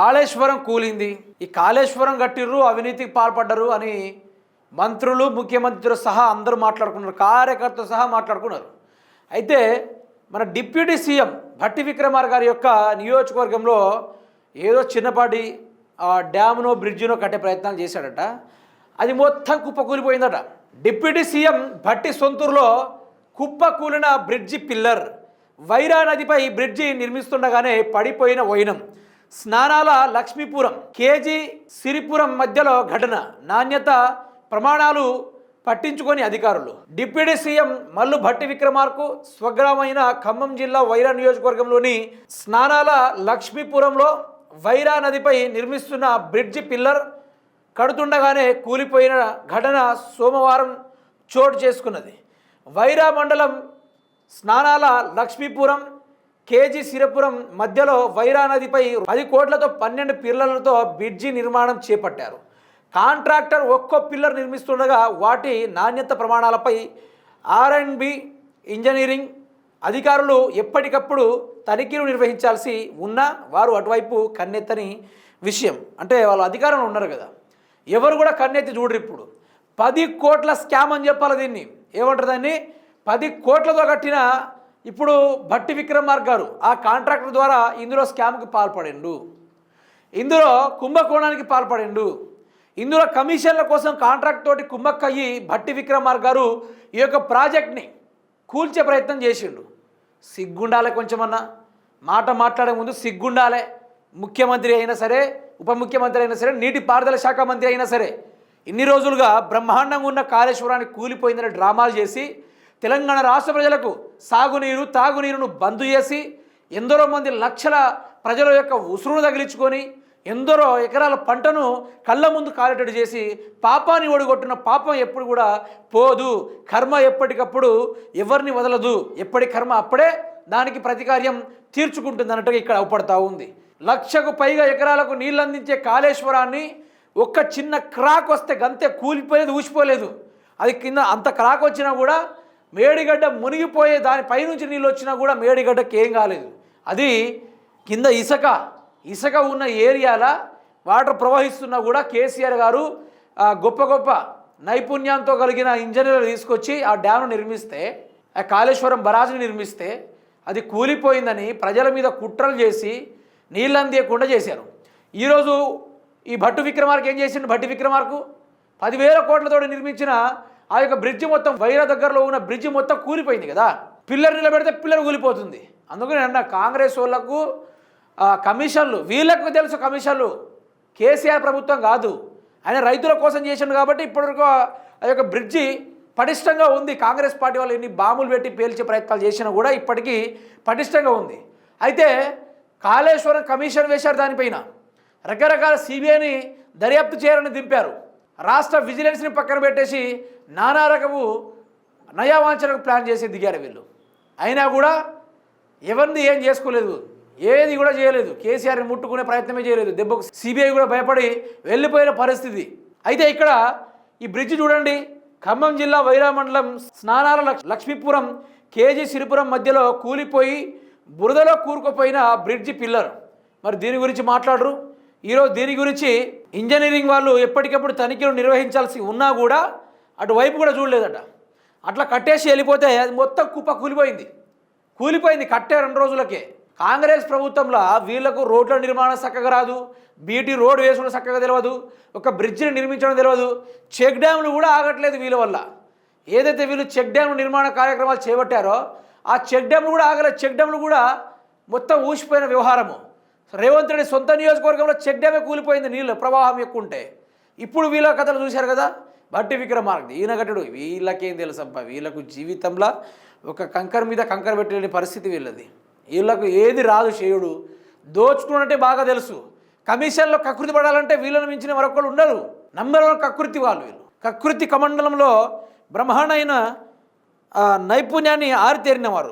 కాళేశ్వరం కూలింది. ఈ కాళేశ్వరం కట్టిర్రు అవినీతికి పాల్పడ్డరు అని మంత్రులు ముఖ్యమంత్రులు సహా అందరూ మాట్లాడుకున్నారు. కార్యకర్తలు సహా మాట్లాడుకున్నారు. అయితే మన డిప్యూటీ సీఎం భట్టి విక్రమార్ గారి యొక్క నియోజకవర్గంలో ఏదో చిన్నపాటి ఆ, డ్యామ్నో బ్రిడ్జినో కట్టే ప్రయత్నాలు చేశాడట. అది మొత్తం కుప్పకూలిపోయిందట. డిప్యూటీ సీఎం భట్టి సొంతూరులో కుప్పకూలిన బ్రిడ్జి పిల్లర్. వైరా నదిపై బ్రిడ్జి నిర్మిస్తుండగానే పడిపోయిన వైనం స్నానాల లక్ష్మీపురం కేజీ సిరిపురం మధ్యలో ఘటన. నాణ్యత ప్రమాణాలు పట్టించుకొని అధికారులు. డిప్యూటీ సీఎం మల్లు భట్టి విక్రమార్కు స్వగ్రామైన ఖమ్మం జిల్లా వైరా నియోజకవర్గంలోని స్నానాల లక్ష్మీపురంలో వైరా నదిపై నిర్మిస్తున్న బ్రిడ్జి పిల్లర్ కడుతుండగానే కూలిపోయిన ఘటన సోమవారం చోటు చేసుకున్నది. వైరా మండలం స్నానాల లక్ష్మీపురం కేజీ సిరపురం మధ్యలో వైరా నదిపై పది కోట్లతో పన్నెండు పిల్లలతో బ్రిడ్జి నిర్మాణం చేపట్టారు. కాంట్రాక్టర్ ఒక్కో పిల్లర్ నిర్మిస్తుండగా వాటి నాణ్యత ప్రమాణాలపై ఆర్ అండ్ బి ఇంజనీరింగ్ అధికారులు ఎప్పటికప్పుడు తనిఖీలు నిర్వహించాల్సి ఉన్నా వారు అటువైపు కన్నెత్తని విషయం. అంటే వాళ్ళు అధికారంలో ఉన్నారు కదా. ఎవరు కూడా కన్నెత్తి చూడరు ఇప్పుడు. పది కోట్ల స్కామ్ అని చెప్పాలి దీన్ని. ఏమంటారు దాన్ని? పది కోట్లతో కట్టిన ఇప్పుడు భట్టి విక్రమార్ గారు ఆ కాంట్రాక్టర్ ద్వారా ఇందులో స్కామ్కి పాల్పడిండు. ఇందులో కుంభకోణానికి పాల్పడిండు. ఇందులో కమిషన్ల కోసం కాంట్రాక్ట్ తోటి కుమ్మక్కయ్యి భట్టి విక్రమార్ గారు ఈ యొక్క ప్రాజెక్ట్ని కూల్చే ప్రయత్నం చేసిండు. సిగ్గుండాలే కొంచెమన్నా. మాట మాట్లాడే ముందు సిగ్గుండాలే. ముఖ్యమంత్రి అయినా సరే ఉప ముఖ్యమంత్రి అయినా సరే నీటి పారుదల శాఖ మంత్రి అయినా సరే ఇన్ని రోజులుగా బ్రహ్మాండంగా ఉన్న కాళేశ్వరాన్ని కూలిపోయిందని డ్రామాలు చేసి తెలంగాణ రాష్ట్ర ప్రజలకు సాగునీరు తాగునీరును బంద్ చేసి ఎందరో మంది లక్షల ప్రజల యొక్క ఉసురును తగిలించుకొని ఎందరో ఎకరాల పంటను కళ్ళ ముందు కాలేటట్టు చేసి పాపాన్ని ఓడిగొట్టిన పాపం ఎప్పుడు కూడా పోదు. కర్మ ఎప్పటికప్పుడు ఎవరిని వదలదు. ఎప్పటి కర్మ అప్పుడే దానికి ప్రతికార్యం తీర్చుకుంటుంది అన్నట్టుగా ఇక్కడ అవపడతా ఉంది. లక్షకు పైగా ఎకరాలకు నీళ్ళు అందించే కాళేశ్వరాన్ని ఒక్క చిన్న క్రాక్ వస్తే గంతే కూలిపోలేదు ఊసిపోలేదు. అది కింద అంత క్రాక్ వచ్చినా కూడా మేడిగడ్డ మునిగిపోయే దాని పైనుంచి నీళ్ళు వచ్చినా కూడా మేడిగడ్డకి ఏం కాలేదు. అది కింద ఇసుక ఇసుక ఉన్న ఏరియాల వాటర్ ప్రవహిస్తున్నా కూడా కేసీఆర్ గారు గొప్ప గొప్ప నైపుణ్యంతో కలిగిన ఇంజనీర్లు తీసుకొచ్చి ఆ డ్యామ్ను నిర్మిస్తే ఆ కాళేశ్వరం బరాజ్ని నిర్మిస్తే అది కూలిపోయిందని ప్రజల మీద కుట్రలు చేసి నీళ్ళు అందియకుండా చేశారు. ఈరోజు ఈ భట్టు విక్రమార్కు ఏం చేసిండు? భట్టి విక్రమార్కు పదివేల కోట్లతో నిర్మించిన ఆ యొక్క బ్రిడ్జి మొత్తం వైర దగ్గరలో ఉన్న బ్రిడ్జి మొత్తం కూలిపోయింది కదా. పిల్లర్ నిలబెడితే పిల్లర్ కూలిపోతుంది. అందుకని అన్న కాంగ్రెస్ వాళ్ళకు కమిషన్లు వీళ్ళకు తెలుసు కమిషన్లు కేసీఆర్ ప్రభుత్వం కాదు. ఆయన రైతుల కోసం చేసిండు కాబట్టి ఇప్పటివరకు ఆ యొక్క బ్రిడ్జి పటిష్టంగా ఉంది. కాంగ్రెస్ పార్టీ వాళ్ళు ఎన్ని బాంబులు పెట్టి పేల్చే ప్రయత్నాలు చేసినా కూడా ఇప్పటికీ పటిష్టంగా ఉంది. అయితే కాళేశ్వరం కమిషన్ వేశారు దానిపైన. రకరకాల సిబిఐని దర్యాప్తు చేయాలని దింపారు. రాష్ట్ర విజిలెన్స్ని పక్కన పెట్టేసి నానా రకము నయావాంఛనకు ప్లాన్ చేసి దిగారు వీళ్ళు. అయినా కూడా ఎవరిని ఏం చేసుకోలేదు ఏది కూడా చేయలేదు. కేసీఆర్ని ముట్టుకునే ప్రయత్నమే చేయలేదు. దెబ్బకు సిబిఐ కూడా భయపడి వెళ్ళిపోయిన పరిస్థితి. అయితే ఇక్కడ ఈ బ్రిడ్జ్ చూడండి. ఖమ్మం జిల్లా వైరా మండలం స్నానాల లక్ష్- లక్ష్మీపురం కేజీ సిరిపురం మధ్యలో కూలిపోయి బురదలో కూరుకుపోయిన బ్రిడ్జి పిల్లర్. మరి దీని గురించి మాట్లాడరు? ఈరోజు దీని గురించి ఇంజనీరింగ్ వాళ్ళు ఎప్పటికప్పుడు తనిఖీలు నిర్వహించాల్సి ఉన్నా కూడా అటువైపు కూడా చూడలేదట. అట్లా కట్టేసి వెళ్ళిపోతే అది మొత్తం కుప్ప కూలిపోయింది. కూలిపోయింది కట్టే రెండు రోజులకే. కాంగ్రెస్ ప్రభుత్వంలో వీళ్ళకు రోడ్ల నిర్మాణం చక్కగా రాదు బీటీ రోడ్ వేసుకుని చక్కగా తెలియదు ఒక బ్రిడ్జిని నిర్మించడం తెలియదు చెక్ డ్యామ్లు కూడా ఆగట్లేదు వీళ్ళ వల్ల. ఏదైతే వీళ్ళు చెక్ డ్యామ్ నిర్మాణ కార్యక్రమాలు చేపట్టారో ఆ చెక్ డ్యామ్లు కూడా ఆగలేదు. చెక్ డ్యామ్లు కూడా మొత్తం ఊసిపోయిన వ్యవహారము. రేవంత్ రెడ్డి సొంత నియోజకవర్గంలో చెక్ డ్యామే కూలిపోయింది నీళ్ళు ప్రవాహం ఎక్కువ ఉంటే. ఇప్పుడు వీళ్ళ కథలు చూశారు కదా? బట్టి విక్రమార్క ఈయన వీళ్ళకేం తెలుసు వీళ్ళకు జీవితంలో ఒక కంకర మీద కంకర పెట్టలేని పరిస్థితి వీళ్ళది. వీళ్ళకు ఏది రాదు చేయుడు. దోచుకున్నట్టే బాగా తెలుసు. కమిషన్లో కకృతి పడాలంటే వీళ్ళని మించిన మరొకళ్ళు ఉండరు. నంబర్ వన్ కకృతి వాళ్ళు వీళ్ళు. కకృతి కమండలంలో బ్రహ్మాండమైన నైపుణ్యాన్ని ఆరితేరిన వారు